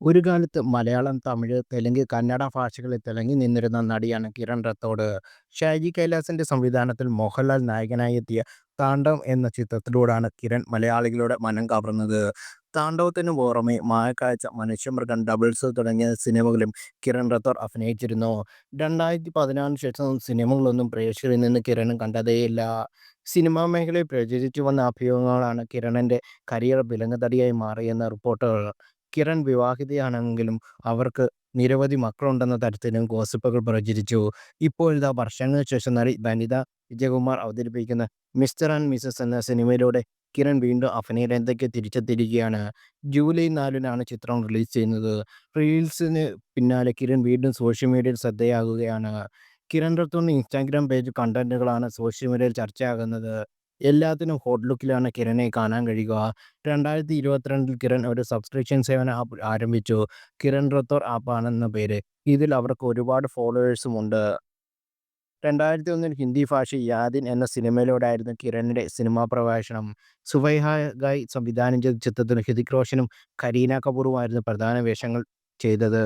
ഒരു കാലത്ത് മലയാളം, തമിഴ്, തെലുങ്ക്, കന്നഡ ഭാഷകളിൽ തിളങ്ങി നിന്നിരുന്ന നടിയാണ് കിരൺ റത്തോഡ്. ഷാജി കൈലാസിന്റെ സംവിധാനത്തിൽ മോഹൻലാൽ നായകനായി എത്തിയ താണ്ഡവം എന്ന ചിത്രത്തിലൂടെയാണ് കിരൺ മലയാളികളുടെ മനം കവർന്നത്. താണ്ഡവത്തിനു പുറമെ മായക്കാഴ്ച, മനുഷ്യമൃഗം, ഡബിൾസ് തുടങ്ങിയ സിനിമകളിലും കിരൺ റത്തോർ അഭിനയിച്ചിരുന്നു. രണ്ടായിരത്തി പതിനാറിന് ശേഷം സിനിമകളൊന്നും പ്രേക്ഷകരിൽ നിന്ന് കിരൺ കണ്ടതേയില്ല. സിനിമാ മേഖലയിൽ പ്രചരിച്ചു വന്ന അഭിയോഗങ്ങളാണ് കിരണിന്റെ കരിയർ വിലങ്ങുതടിയായി മാറിയെന്ന റിപ്പോർട്ടുകൾ. കിരൺ വിവാഹിതയാണെങ്കിലും അവർക്ക് നിരവധി മക്കളുണ്ടെന്ന തരത്തിലും ഗോസിപ്പുകൾ പ്രചരിച്ചു. ഇപ്പോൾ ഇതാ വർഷങ്ങൾക്ക് ശേഷം നടി വനിത വിജയകുമാർ അവതരിപ്പിക്കുന്ന മിസ്റ്റർ ആൻഡ് മിസസ് എന്ന സിനിമയിലൂടെ കിരൺ വീണ്ടും അഭിനയരംഗത്തേക്ക് തിരിച്ചെത്തിയിരിക്കുകയാണ്. ജൂലൈ നാലിനാണ് ചിത്രം റിലീസ് ചെയ്യുന്നത്. റീൽസിന് പിന്നാലെ കിരൺ വീണ്ടും സോഷ്യൽ മീഡിയയിൽ ശ്രദ്ധയാകുകയാണ് കിരൺ റത്തോഡിന്റെ ഇൻസ്റ്റാഗ്രാം പേജ് കണ്ടന്റുകളാണ് സോഷ്യൽ മീഡിയയിൽ ചർച്ചയാകുന്നത്. എല്ലാത്തിനും ഹോട്ട് ലുക്കിലാണ് കിരണിനെ കാണാൻ കഴിയുക. രണ്ടായിരത്തി ഇരുപത്തിരണ്ടിൽ കിരൺ ഒരു സബ്സ്ക്രിപ്ഷൻ സേവന ആപ്പ് ആരംഭിച്ചു. കിരൺ റത്തോർ ആപ്പാണെന്ന പേര്. ഇതിൽ അവർക്ക് ഒരുപാട് ഫോളോവേഴ്സും ഫോളോവേഴ്സുമുണ്ട്. രണ്ടായിരത്തിയൊന്നിൽ ഹിന്ദി ഭാഷ യാദിൻ എന്ന സിനിമയിലൂടെയായിരുന്നു കിരണിന്റെ സിനിമാ പ്രവേശനം. സുബൈഹ ഗായ് സംവിധാനം ചെയ്ത ചിത്രത്തിൽ ഹൃതിക് റോഷനും കരീന കപൂറുമായിരുന്നു പ്രധാന വേഷങ്ങൾ ചെയ്തത്.